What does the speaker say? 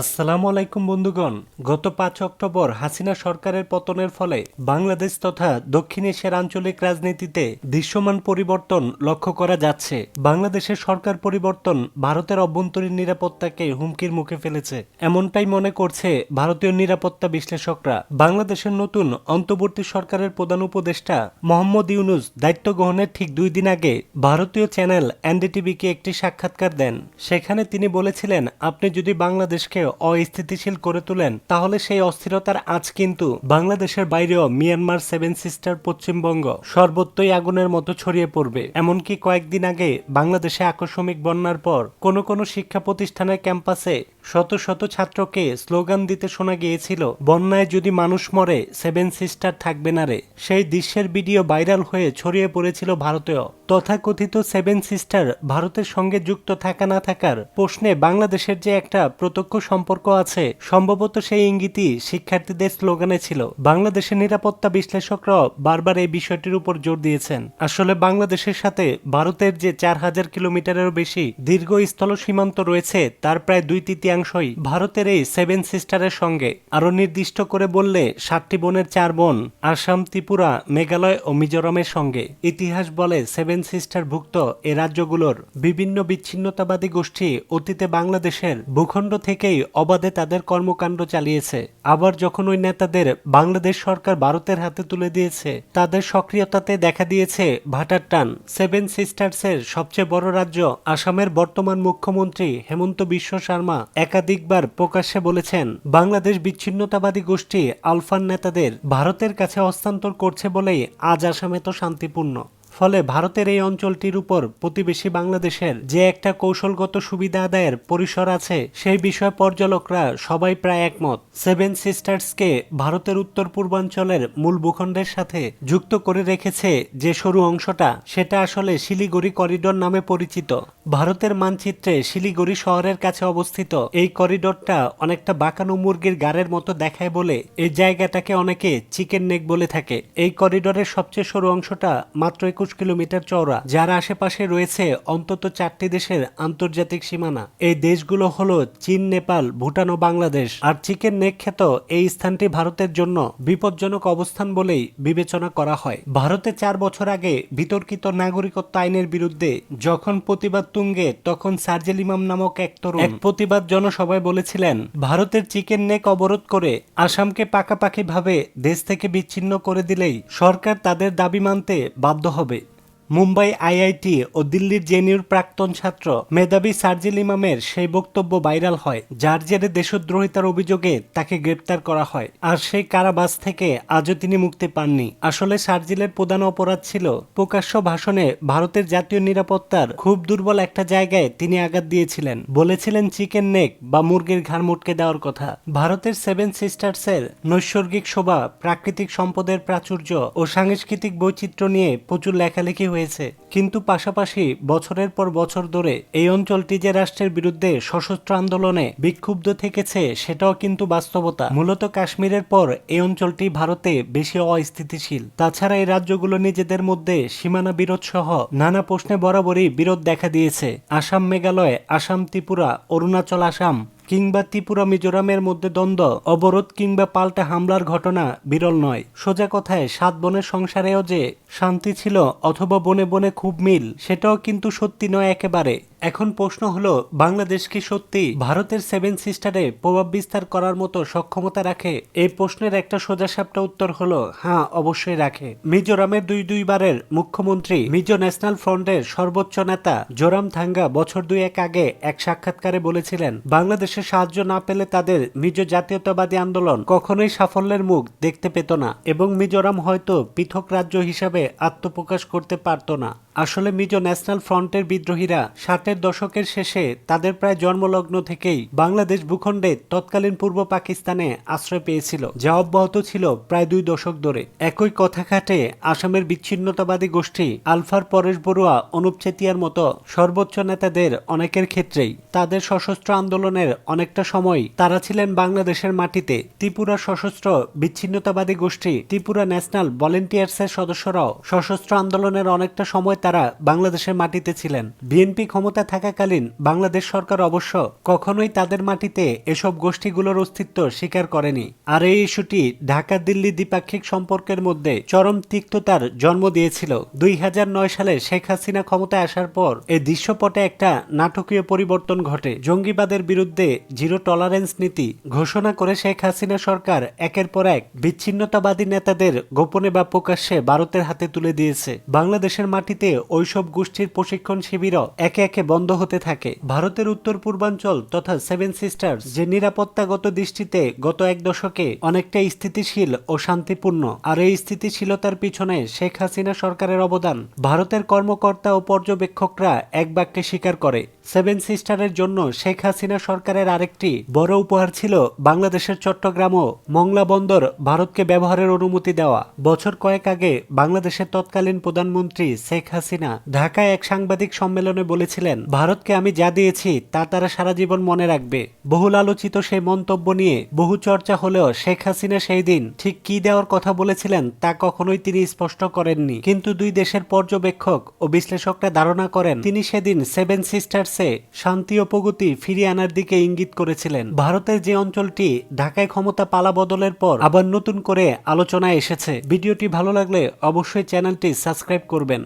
আসসালামু আলাইকুম বন্ধুগণ। গত পাঁচ অক্টোবর হাসিনা সরকারের পতনের ফলে বাংলাদেশ তথা দক্ষিণ এশিয়ার আঞ্চলিক রাজনীতিতে দৃশ্যমান পরিবর্তন লক্ষ্য করা যাচ্ছে। বাংলাদেশের সরকার পরিবর্তন ভারতের অভ্যন্তরীণ নিরাপত্তাকে হুমকির মুখে ফেলেছে। এমনটাই মনে করছে ভারতীয় নিরাপত্তা বিশ্লেষকরা। বাংলাদেশের নতুন অন্তর্বর্তী সরকারের প্রধান উপদেষ্টা মোহাম্মদ ইউনুস দায়িত্ব গ্রহণের ঠিক দুই দিন আগে ভারতীয় চ্যানেল এনডিটিভিকে একটি সাক্ষাৎকার দেন। সেখানে তিনি বলেছিলেন, আপনি যদি বাংলাদেশকে অস্থিতিশীল করে তোলেন, তাহলে সেই অস্থিরতার আজ কিন্তু বাংলাদেশের বাইরেও মিয়ানমার সেভেন সিস্টার পশ্চিমবঙ্গ সর্বত্রই আগুনের মতো ছড়িয়ে পড়বে। এমনকি কয়েকদিন আগে বাংলাদেশে আকস্মিক বন্যার পর কোনো কোনো শিক্ষা প্রতিষ্ঠানের ক্যাম্পাসে শত শত ছাত্রকে স্লোগান দিতে শোনা গিয়েছিল, বন্যায় যদি মানুষ মরে, সেভেন সিস্টার থাকবে না রে। সেই দৃশ্যের ভিডিও ভাইরাল হয়ে ছড়িয়ে পড়েছিল ভারতেও। তথাকথিত সেভেন সিস্টার ভারতের সঙ্গে যুক্ত থাকা না থাকার প্রশ্নে বাংলাদেশের যে একটা প্রত্যক্ষ সম্পর্ক আছে, সম্ভবত সেই ইঙ্গিতই শিক্ষার্থীদের স্লোগানে ছিল। বাংলাদেশের নিরাপত্তা বিশ্লেষকরাও বারবার এই বিষয়টির উপর জোর দিয়েছেন। আসলে বাংলাদেশের সাথে ভারতের যে চার হাজার কিলোমিটারেরও বেশি দীর্ঘ স্থল সীমান্ত রয়েছে, তার প্রায় দুই তৃতীয়াংশই ভারতের এই সেভেন সিস্টারের সঙ্গে আরও নির্দিষ্ট করে বললে সাতটি বোনের চার বোন, আসাম, ত্রিপুরা, মেঘালয় ও মিজোরামের সঙ্গে। ইতিহাস বলে সেভেন সিস্টার ভুক্ত এ রাজ্যগুলোর বিভিন্ন বিচ্ছিন্নতাবাদী গোষ্ঠী অতীতে বাংলাদেশের ভূখণ্ড থেকেই অবাধে তাদের কর্মকাণ্ড চালিয়েছে। আবার যখন ওই নেতাদের বাংলাদেশ সরকার ভারতের হাতে তুলে দিয়েছে, তাদের সক্রিয়তাতে দেখা দিয়েছে ভাটার টান। সেভেন সিস্টার্সের সবচেয়ে বড় রাজ্য আসামের বর্তমান মুখ্যমন্ত্রী হেমন্ত বিশ্ব শর্মা একাধিকবার প্রকাশ্যে বলেছেন, বাংলাদেশ বিচ্ছিন্নতাবাদী গোষ্ঠী আলফান নেতাদের ভারতের কাছে হস্তান্তর করছে বলেই আজ আসামে তো শান্তিপূর্ণ। ফলে ভারতের এই অঞ্চলটির উপর প্রতিবেশী বাংলাদেশের যে একটা কৌশলগত সুবিধা আদায়ের পরিসর আছে, সেই বিষয়ে পর্যালোকরা সবাই প্রায় একমত। সেভেন সিস্টার্সকে ভারতের উত্তর পূর্বাঞ্চলের মূল ভূখণ্ডের সাথে যুক্ত করে রেখেছে যে সরু অংশটা, সেটা আসলে শিলিগুড়ি করিডোর নামে পরিচিত। ভারতের মানচিত্রে শিলিগুড়ি শহরের কাছে অবস্থিত এই করিডোরটা অনেকটা বাঁকানো মুরগির গাড়ের মতো দেখায় বলে এই জায়গাটাকে অনেকে চিকেন নেক বলে থাকে। এই করিডোরের সবচেয়ে সরু অংশটা মাত্র একুশ কিলোমিটার চওড়া, যার আশেপাশে রয়েছে অন্তত চারটি দেশের আন্তর্জাতিক সীমানা। এই দেশগুলো হলো চীন, নেপাল, ভুটান ও বাংলাদেশ। আর চিকেন নেক খ্যাত এই স্থানটি ভারতের জন্য বিপজ্জনক অবস্থান বলেই বিবেচনা করা হয়। ভারতে চার বছর আগে বিতর্কিত নাগরিকত্ব আইনের বিরুদ্ধে যখন প্রতিবাদ তুঙ্গে, তখন সার্জেল ইমাম নামক এক তরুণ এক প্রতিবাদ জনসভায় বলেছিলেন, ভারতের চিকেন নেক অবরোধ করে আসামকে পাকাপাকি ভাবে দেশ থেকে বিচ্ছিন্ন করে দিলেই সরকার তাদের দাবি মানতে বাধ্য হবে। মুম্বাই আইআইটি ও দিল্লির জেনিউর প্রাক্তন ছাত্র মেধাবী সার্জিল ইমামের সেই বক্তব্য ভাইরাল হয়, যার জেরে দেশদ্রোহিতার অভিযোগে তাকে গ্রেপ্তার করা হয়। আর সেই কারাবাস থেকে আজও তিনি মুক্তি পাননি। আসলে সার্জিলের প্রধান অপরাধ ছিল প্রকাশ্য ভাষণে ভারতের জাতীয় নিরাপত্তার খুব দুর্বল একটা জায়গায় তিনি আঘাত দিয়েছিলেন। বলেছিলেন, চিকেন নেক বা মুরগির ঘাড় মুটকে দেওয়ার কথা। ভারতের সেভেন সিস্টার্সের নৈসর্গিক শোভা, প্রাকৃতিক সম্পদের প্রাচুর্য ও সাংস্কৃতিক বৈচিত্র্য নিয়ে প্রচুর লেখালেখি হয়েছে। কিন্তু পাশাপাশি বছরের পর বছর ধরে এই অঞ্চলটি যে রাষ্ট্রের বিরুদ্ধে সশস্ত্র আন্দোলনে বিক্ষুব্ধ থেকেছে, সেটাও কিন্তু বাস্তবতা। মূলত কাশ্মীরের পর এই অঞ্চলটি ভারতে বেশি অস্থিতিশীল। তাছাড়া এই রাজ্যগুলো নিজেদের মধ্যে সীমানা বিরোধ সহ নানা প্রশ্নে বরাবরই বিরোধ দেখা দিয়েছে। আসাম মেঘালয়, আসাম ত্রিপুরা, অরুণাচল, আসাম কিংবা ত্রিপুরা, মিজোরামের মধ্যে দ্বন্দ্ব, অবরোধ কিংবা পাল্টা হামলার ঘটনা বিরল নয়। সোজা কথায়, সাত বনের সংসারেও যে শান্তি ছিল অথবা বনে বনে খুব মিল, সেটাও কিন্তু সত্যি নয় একেবারে। এখন প্রশ্ন হলো, বাংলাদেশ কি সত্যি ভারতের সেভেন সিস্টারে প্রভাব বিস্তার করার মতো সক্ষমতা রাখে? এই প্রশ্নের একটা সোজাসাপটা উত্তর হলো হ্যাঁ অবশ্যই রাখে। মিজোরামের দুই দুইবারের মুখ্যমন্ত্রী, মিজো ন্যাশনাল ফ্রন্টের সর্বোচ্চ নেতা জোরাম থাঙ্গা বছর দুই এক আগে এক সাক্ষাৎকারে বলেছিলেন বাংলাদেশের সাহায্য না পেলে তাদের মিজো জাতীয়তাবাদী আন্দোলন কখনোই সাফল্যের মুখ দেখতে পেত না এবং মিজোরাম হয়তো পৃথক রাজ্য হিসাবে আত্মপ্রকাশ করতে পারত না। আসলে মিজো ন্যাশনাল ফ্রন্টের বিদ্রোহীরা ষাটের দশকের শেষে তাদের প্রায় জন্মলগ্ন থেকেই বাংলাদেশ ভূখণ্ডে তৎকালীন পূর্ব পাকিস্তানে আশ্রয় পেয়েছিল, যা অব্যাহত ছিল প্রায় দুই দশক ধরে। একই কথা খাটে আসামের বিচ্ছিন্নতাবাদী গোষ্ঠী আলফার পরেশ বড়ুয়া, অনুপ চেতিয়ার মতো সর্বোচ্চ নেতাদের অনেকের ক্ষেত্রেই তাদের সশস্ত্র আন্দোলনের অনেকটা সময় তারা ছিলেন বাংলাদেশের মাটিতে। ত্রিপুরা সশস্ত্র বিচ্ছিন্নতাবাদী গোষ্ঠী ত্রিপুরা ন্যাশনাল ভলেন্টিয়ার্সের সদস্যরাও সশস্ত্র আন্দোলনের অনেকটা সময় তারা বাংলাদেশের মাটিতে ছিলেন। বিএনপি ক্ষমতা থাকাকালীন বাংলাদেশ সরকার অবশ্য কখনোই তাদের মাটিতে এসব গোষ্ঠীগুলোর অস্তিত্ব স্বীকার করেনি। আর এই ইস্যুটি ঢাকা দিল্লি দ্বিপাক্ষিক সম্পর্কের মধ্যে চরম তিক্ততার জন্ম দিয়েছিল। দুই সালে শেখ হাসিনা ক্ষমতায় আসার পর এই দৃশ্যপটে একটা নাটকীয় পরিবর্তন ঘটে। জঙ্গিবাদের বিরুদ্ধে জিরো টলারেন্স নীতি ঘোষণা করে শেখ হাসিনা সরকার একের পর এক বিচ্ছিন্নতাবাদী নেতাদের গোপনে বা প্রকাশ্যে ভারতের হাতে তুলে দিয়েছে। বাংলাদেশের মাটিতে ওইসব গোষ্ঠীর প্রশিক্ষণ শিবিরও একে একে বন্ধ হতে থাকে। ভারতের উত্তর পূর্বাঞ্চল তথা সেভেন সিস্টার্স যে নিরাপত্তাগত দৃষ্টিতে গত এক দশকে অনেকটা স্থিতিশীল ও শান্তিপূর্ণ, আর এই স্থিতিশীলতার পিছনে শেখ হাসিনা সরকারের অবদান, ভারতের কর্মকর্তা ও পর্যবেক্ষকরা এক বাক্যে স্বীকার করে। সেভেন সিস্টারের জন্য শেখ হাসিনা সরকারের আরেকটি বড় উপহার ছিল বাংলাদেশের চট্টগ্রাম ও মংলা বন্দর ভারতকে ব্যবহারের অনুমতি দেওয়া। বছর কয়েক আগে বাংলাদেশের তৎকালীন প্রধানমন্ত্রী শেখ হাসিনা ঢাকায় এক সাংবাদিক সম্মেলনে বলেছিলেন ভারতকে আমি যা দিয়েছি, তা তারা সারা জীবন মনে রাখবে। বহুল আলোচিত সেই মন্তব্য নিয়ে বহু চর্চা হলেও শেখ হাসিনা সেই দিন ঠিক কি দেওয়ার কথা বলেছিলেন তা কখনোই তিনি স্পষ্ট করেননি। কিন্তু দুই দেশের পর্যবেক্ষক ও বিশ্লেষকরা ধারণা করেন, তিনি সেদিন সেভেন সিস্টার্সে শান্তি ও প্রগতি ফিরিয়ে আনার দিকে ইঙ্গিত করেছিলেন। ভারতের যে অঞ্চলটি ঢাকায় ক্ষমতা পালা বদলের পর আবার নতুন করে আলোচনায় এসেছে। ভিডিওটি ভালো লাগলে অবশ্যই চ্যানেলটি সাবস্ক্রাইব করবেন।